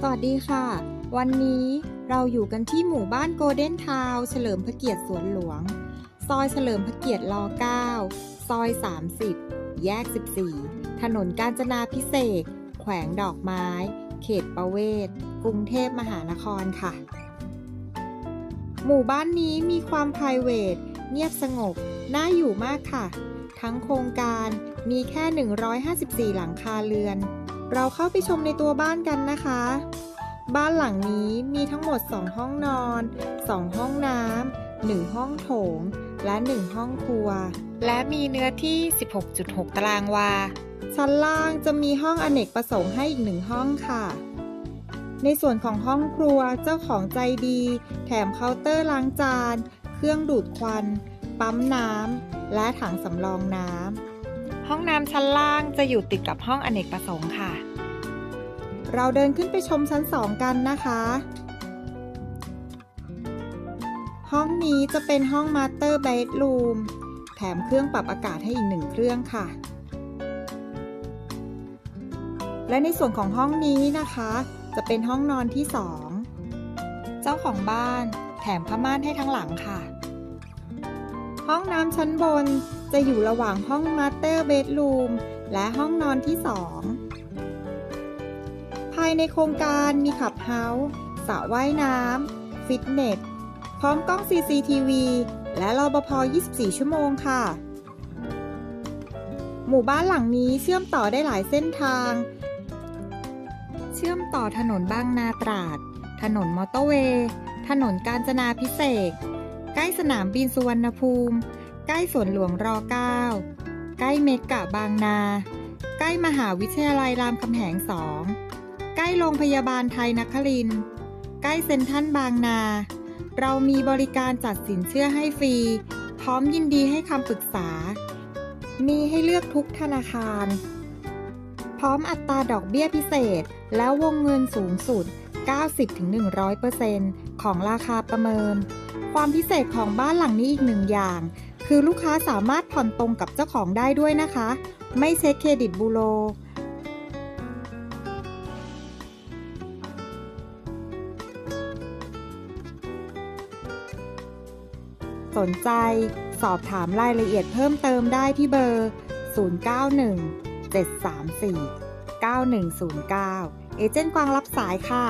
สวัสดีค่ะ วันนี้เราอยู่กันที่หมู่บ้านโกลเด้นทาวน์เฉลิมพระเกียรติสวนหลวง ซอยเฉลิมพระเกียรติร9ซอย 30 แยก 14 ถนนกาญจนาพิเศษ แขวงดอกไม้ เขตประเวศ กรุงเทพมหานครค่ะ หมู่บ้านนี้มีความ p r i v a t เงียบสงบ น่าอยู่มากค่ะ ทั้งโครงการมีแค่ 154 หลังคาเรือน เราเข้าไปชมในตัวบ้านกันนะคะ บ้านหลังนี้มีทั้งหมด 2 ห้องนอน 2 ห้องน้ำ1ห้องโถง และ 1 ห้องครัว และมีเนื้อที่ 16.6 ตารางวา ชั้นล่างจะมีห้องอเนกประสงค์ให้อีกหนึ่งห้องค่ะ ในส่วนของห้องครัวเจ้าของใจดี แถมเคาน์เตอร์ล้างจาน เครื่องดูดควัน ปั๊มน้ำและถังสำรองน้ำ ห้องน้ำชั้นล่างจะอยู่ติดกับห้องอเนกประสงค์ค่ะ เราเดินขึ้นไปชมชั้นสองกันนะคะ ห้องนี้จะเป็นห้องมาสเตอร์เบดรูมแถมเครื่องปรับอากาศให้อีกหนึ่งเครื่องค่ะ และในส่วนของห้องนี้นะคะ จะเป็นห้องนอนที่สองเจ้าของบ้านแถมผ้าม่านให้ทั้งหลังค่ะ ห้องน้ำชั้นบน จะอยู่ระหว่างห้องมาสเตอร์เบดรูมและห้องนอนที่สองภายในโครงการมีขับเฮาส์สระว่ายน้ำ ฟิตเนส พร้อมกล้อง CCTV และรปภ24 ชั่วโมงค่ะ หมู่บ้านหลังนี้เชื่อมต่อได้หลายเส้นทาง เชื่อมต่อถนนบางนาตราด ถนนมอเตอร์เวย์ ถนนกาญจนาพิเศษกใกล้สนามบินสุวรรณภูมิ ใกล้สวนหลวงร9ใกล้เมกะบางนา ใกล้มหาวิทยาลัยรามคำแหงสองใกล้โรงพยาบาลไทยนครินใกล้เซ็นทรัลบางนา เรามีบริการจัดสินเชื่อให้ฟรี พร้อมยินดีให้คำปรึกษา มีให้เลือกทุกธนาคาร พร้อมอัตราดอกเบี้ยพิเศษ และวงเงินสูงสุด 90-100%ของราคาประเมิน ความพิเศษของบ้านหลังนี้อีกหนึ่งอย่าง คือลูกค้าสามารถผ่อนตรงกับเจ้าของได้ด้วยนะคะ ไม่เช็คเครดิตบูโรสนใจสอบถามรายละเอียดเพิ่มเติมได้ที่เบอร์ 091 734 9109 เอเจนต์กวางรับสายค่ะ